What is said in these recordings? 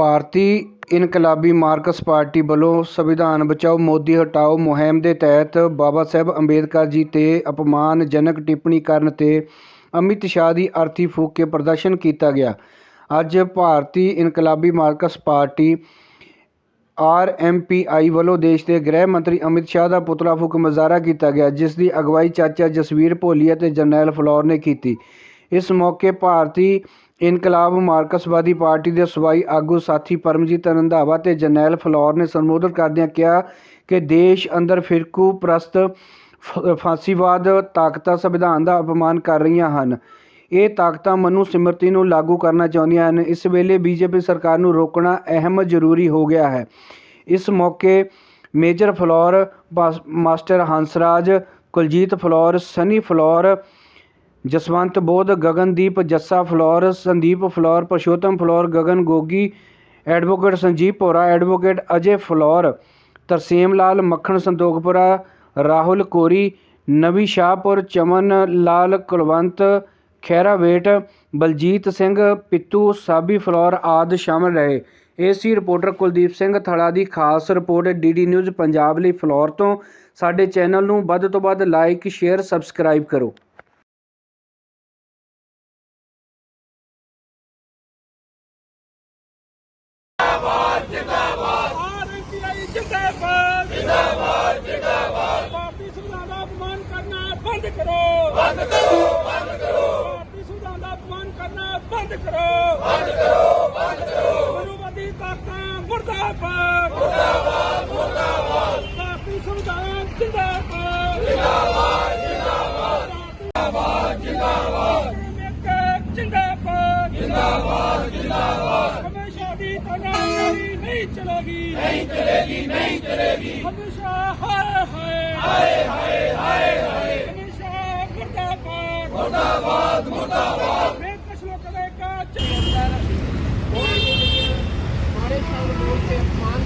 ਭਾਰਤੀ ਇਨਕਲਾਬੀ Marx party ਵੱਲੋਂ ਸੰਵਿਧਾਨ ਬਚਾਓ, ਮੋਦੀ ਹਟਾਓ ਮੁਹਿੰਮ ਦੇ ਤਹਿਤ ਬਾਬਾ ਸਾਹਿਬ ਅੰਬੇਦਕਰ ਜੀ 'ਤੇ ਅਪਮਾਨਜਨਕ ਟਿੱਪਣੀ ਕਰਨ 'ਤੇ ਅਮਿਤ ਸ਼ਾਹ ਦੀ ਅਰਥੀ ਫੂਕ ਕੇ ਪ੍ਰਦਰਸ਼ਨ ਕੀਤਾ ਗਿਆ। ਅੱਜ ਭਾਰਤੀ ਇਨਕਲਾਬੀ Marx party R M P I ਵੱਲੋਂ ਦੇਸ਼ ਦੇ ਗ੍ਰਹਿ ਮੰਤਰੀ ਅਮਿਤ ਸ਼ਾਹ ਦਾ ਪੁਤਲਾ ਫੂਕ ਮੁਜ਼ਾਹਰਾ ਕੀਤਾ ਗਿਆ, ਜਿਸ ਦੀ ਅਗਵਾਈ ਚਾਚਾ ਜਸਵੀਰ ਭੋਲੀ ਅਤੇ ਜਰਨੈਲ ਫਲੌਰ ਨੇ ਕੀਤੀ। ਇਸ ਮੌਕੇ ਭਾਰਤੀ ਇਨਕਲਾਬ ਮਾਰਕਸਵਾਦੀ ਪਾਰਟੀ ਦੇ ਸੂਬਾਈ ਆਗੂ ਸਾਥੀ ਪਰਮਜੀਤ ਰੰਧਾਵਾ ਤੇ ਜਰਨੈਲ ਫਲੌਰ ਨੇ ਸੰਬੋਧਨ ਕਰਦਿਆਂ ਕਿਹਾ ਕਿ ਦੇਸ਼ ਅੰਦਰ ਫਿਰਕੂ ਪ੍ਰਸਤ ਫ- ਫਾਸੀਵਾਦ ਤਾਕਤਾਂ ਸੰਵਿਧਾਨ ਦਾ ਅਪਮਾਨ ਕਰ ਰਹੀਆਂ ਹਨ। ਇਹ ਤਾਕਤਾਂ ਮਨੂ ਸਿਮਰਤੀ ਨੂੰ ਲਾਗੂ ਕਰਨਾ ਚਾਹੁੰਦੀਆਂ ਹਨ। ਇਸ ਵੇਲੇ ਬੀਜੇਪੀ ਸਰਕਾਰ ਨੂੰ ਰੋਕਣਾ ਅਹਿਮ ਜ਼ਰੂਰੀ ਹੋ ਗਿਆ ਹੈ। ਇਸ ਮੌਕੇ ਮੇਜਰ ਫਲੌਰ ਬਾਸ- master Hansraj, Kuljit Phillaur, Sunny Phillaur Jaswant Bodh, Gagandeep Jassa Phillaur, Sandeep Phillaur, Parshotam Phillaur, Gagan Gogi, advocate Sanjeev Bhora, advocate Ajay Phillaur, Tarsem Lal, Makhan Santokhpura, Rahul Kori, Navi Shahpur, Chaman Lal Kulwant Khairavet Baljit Singh, Pittu Sabi Phillaur ਆਦਿ ਸ਼ਾਮਲ ਰਹੇ। AC reporter Kuldeep Singh Thara ਦੀ ਖਾਸ report DD news Punjab ਲਈ floor ਤੋਂ। ਸਾਡੇ channel ਨੂੰ ਵੱਧ ਤੋਂ ਵੱਧ ਲਾਈਕ, ਸ਼ੇਅਰ, ਸਬਸਕ੍ਰਾਈਬ ਕਰੋ। ਜਿੰਦਾਬਾਦ ਜਿੰਦਾਬਾਦ ਜਿੰਦਾਬਾਦ। ਭਾਰਤੀ ਸੰਵਿਧਾਨ ਦਾ ਅਪਮਾਨ ਕਰਨਾ ਬੰਦ ਕਰੋ। ਬੰਦ ਕਰੋ ਬੰਦ ਕਰੋ। ਭਾਰਤੀ ਸੰਵਿਧਾਨ ਦਾ ਅਪਮਾਨ ਕਰਨਾ ਬੰਦ ਕਰੋ। ਬੰਦ ਕਰੋ ਬੰਦ ਕਰੋ। ਗੁਰੂਵਾਦੀ ਤਾਕਤਾਂ ਮੁਰਦਾਬਾਦ। ਮੁਰਦਾਬਾਦ ਮੁਰਦਾਬਾਦ ਭਾਰਤੀ ਸੰਵਿਧਾਨ ਜਿੰਦਾਬਾਦ ਜਿੰਦਾਬਾਦ ਜਿੰਦਾਬਾਦ ਜਿੰਦਾਬਾਦ ਜਿੰਦਾਬਾਦ ਜਿੰਦਾਬਾਦ ਜਿੰਦਾਬਾਦ ਹਮੇਸ਼ਾ ਦੀ ਨਹੀਂ ਚਲੇਗੀ ਨਹੀਂ ਚਲੇਗੀ ਨਹੀਂ ਚਲੇਗੀ। ਹਮੇਸ਼ਾ ਹਾਏ ਹਾਏ ਹਾਏ ਹਾਏ ਹਾਏ ਹਾਏ। ਹਮੇਸ਼ਾ ਮੈਂ ਕੇ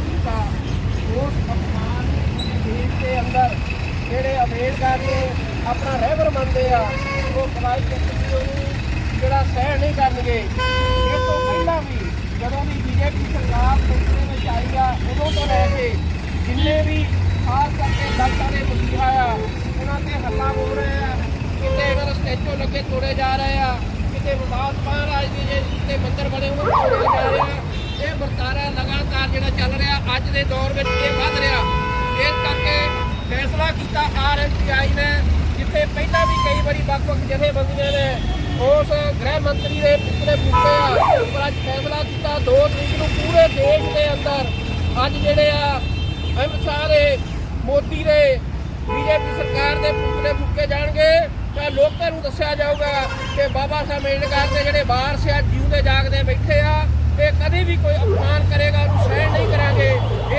ਕੀਤਾ ਉਸ ਅਪਮਾਨ ਦੇਸ਼ ਦੇ ਅੰਦਰ ਜਿਹੜੇ ਅੰਬੇਡਕਰ ਨੂੰ ਆਪਣਾ ਰਹਿਬਰ ਮੰਨਦੇ ਆ ਉਹ ਕਵਾਈ ਚੱਕੀ ਨੂੰ ਜਿਹੜਾ ਸਹਿ ਨਹੀਂ ਕਰਨਗੇ। ਇਹ ਤੋਂ ਪਹਿਲਾਂ ਵੀ ਜਦੋਂ ਵੀ ਬੀਜੇਪੀ ਸਰਕਾਰ ਸੰਸਦੇ ਵਿੱਚ ਆਈ ਆ ਉਦੋਂ ਤੋਂ ਲੈ ਕੇ ਜਿੰਨੇ ਵੀ ਖਾਸ ਕਰਕੇ ਦਲਤਾਂ ਦੇ ਵਸੀਹਾ ਆ ਉਹਨਾਂ ਤੇ ਹੱਲਾ ਹੋ ਰਹੇ ਆ। ਕਿਤੇ ਇਹਨਾਂ ਸਟੈਚੂ ਲੱਗੇ ਤੋੜੇ ਜਾ ਰਹੇ ਆ, ਕਿਤੇ ਵਿਵਾਦ ਮਹਾਰਾਜ ਦੇ ਜੇ ਤੇ ਮੰਦਰ ਬਣੇ ਹੋਏ ਤੋੜੇ ਜਾ ਰਹੇ ਆ। ਇਹ ਵਰਤਾਰਾ ਲਗਾਤਾਰ ਜਿਹੜਾ ਚੱਲ ਰਿਹਾ, ਅੱਜ ਦੇ ਦੌਰ ਵਿੱਚ ਇਹ ਵੱਧ ਰਿਹਾ। ਇਸ ਕਰਕੇ ਫੈਸਲਾ ਕੀਤਾ ਆਰਐਮਪੀਆਈ ਨੇ, ਜਿੱਥੇ ਪਹਿਲਾਂ ਵੀ ਕਈ ਵਾਰੀ ਵੱਖ-ਵੱਖ ਜਥੇਬੰਦੀਆਂ ਨੇ ਉਸ ਗ੍ਰਹਿ ਮੰਤਰੀ ਦੇ ਪੁੱਤਰੇ ਪੁੱਤੇ ਆ, ਪਰ ਅੱਜ ਫੈਸਲਾ ਕੀਤਾ 2 ਤਰੀਕ ਨੂੰ ਪੂਰੇ ਦੇਸ਼ ਦੇ ਅੰਦਰ। ਅੱਜ ਜਿਹੜੇ ਆ ਅਮਿਤ ਸ਼ਾਹ ਦੇ ਮੋਦੀ ਦੇ, ਬੀਜੇਪੀ ਸਰਕਾਰ ਦੇ ਪੁਤਲੇ ਫੁੱਕੇ ਜਾਣਗੇ। ਤਾਂ ਲੋਕਾਂ ਨੂੰ ਦੱਸਿਆ ਜਾਊਗਾ ਕਿ ਬਾਬਾ ਸਾਹਿਬ ਅੰਬੇਡਕਰ ਦੇ ਜਿਹੜੇ ਵਾਰਸ ਆ, ਜਿਉਂਦੇ ਜਾਗਦੇ ਬੈਠੇ ਆ, ਇਹ ਕਦੇ ਵੀ ਕੋਈ ਅਪਮਾਨ ਕਰੇਗਾ, ਉਹਨੂੰ ਸਹਿਣ ਨਹੀਂ ਕਰਾਂਗੇ।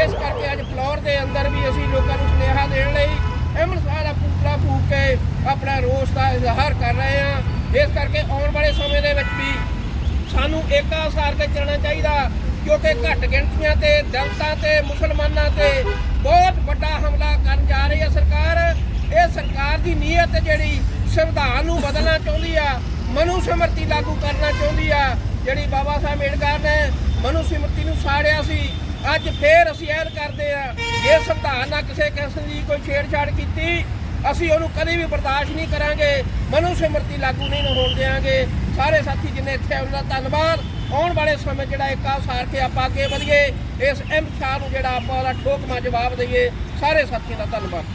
ਇਸ ਕਰਕੇ ਅੱਜ ਫਲੋਰ ਦੇ ਅੰਦਰ ਵੀ ਅਸੀਂ ਲੋਕਾਂ ਨੂੰ ਸੁਨੇਹਾ ਦੇਣ ਲਈ ਅਹਿਮਦ ਸ਼ਾਹ ਦਾ ਪੁਤਲਾ ਫੂਕ ਕੇ ਆਪਣਾ ਰੋਸ ਦਾ ਇਜ਼ਹਾਰ ਕਰ ਰਹੇ ਆ ਇਸ ਕਰਕੇ ਆਉਣ ਵਾਲੇ ਸਮੇਂ ਦੇ ਵਿੱਚ ਵੀ ਸਾਨੂੰ ਏਕਾ ਸਾਰ ਕੇ ਚੱਲਣਾ ਚਾਹੀਦਾ। ਕਿਉਂਕਿ ਘੱਟ ਗਿਣਤੀਆਂ ਤੇ ਦਲਿਤਾਂ ਤੇ ਮੁਸਲਮਾਨਾਂ ਤੇ ਬਹੁਤ ਵੱਡਾ ਹਮਲਾ ਕਰਨ ਜਾ ਰਹੀ ਹੈ। ਸਰਕਾਰ, ਇਹ ਸਰਕਾਰ ਦੀ ਨੀਅਤ ਜਿਹੜੀ ਸੰਵਿਧਾਨ ਨੂੰ ਬਦਲਣਾ ਚਾਹੁੰਦੀ ਆ ਮਨੂ ਸਮਰਤੀ ਲਾਗੂ ਕਰਨਾ ਚਾਹੁੰਦੀ ਆ, ਜਿਹੜੀ ਬਾਬਾ ਸਾਹਿਬ ਅੰਬੇਡਕਰ ਨੇ ਮਨੂ ਸਮਰਤੀ ਨੂੰ ਸਾੜਿਆ ਸੀ, ਅੱਜ ਫੇਰ ਅਸੀਂ ਐਲਾਨ ਕਰਦੇ ਆ, ਜੇ ਸੰਵਿਧਾਨ ਨਾਲ ਕਿਸੇ ਕਿਸਮ ਦੀ ਕੋਈ ਛੇੜਛਾੜ ਕੀਤੀ, ਅਸੀਂ ਉਹਨੂੰ ਕਦੇ ਵੀ ਬਰਦਾਸ਼ਤ ਨਹੀਂ ਕਰਾਂਗੇ ਮਨੂ ਸਿਮਰਤੀ ਲਾਗੂ ਨਹੀਂ ਹੋਣ ਦੇਵਾਂਗੇ ਸਾਰੇ ਸਾਥੀ ਜਿੰਨੇ ਇੱਥੇ ਆਏ, ਉਹਨਾਂ ਦਾ ਧੰਨਵਾਦ। ਆਉਣ ਵਾਲੇ ਸਮੇਂ ਜਿਹੜਾ ਇੱਕ ਆ ਸਾਰ ਕੇ ਆਪਾਂ ਅੱਗੇ ਵਧੀਏ। ਇਸ ਐਮ ਸ਼ਾਹ ਨੂੰ ਜਿਹੜਾ ਆਪਾਂ ਉਹਦਾ ਠੋਕਮਾ ਜਵਾਬ ਦਈਏ। ਸਾਰੇ ਸਾਥੀਆਂ ਦਾ ਧੰਨਵਾਦ।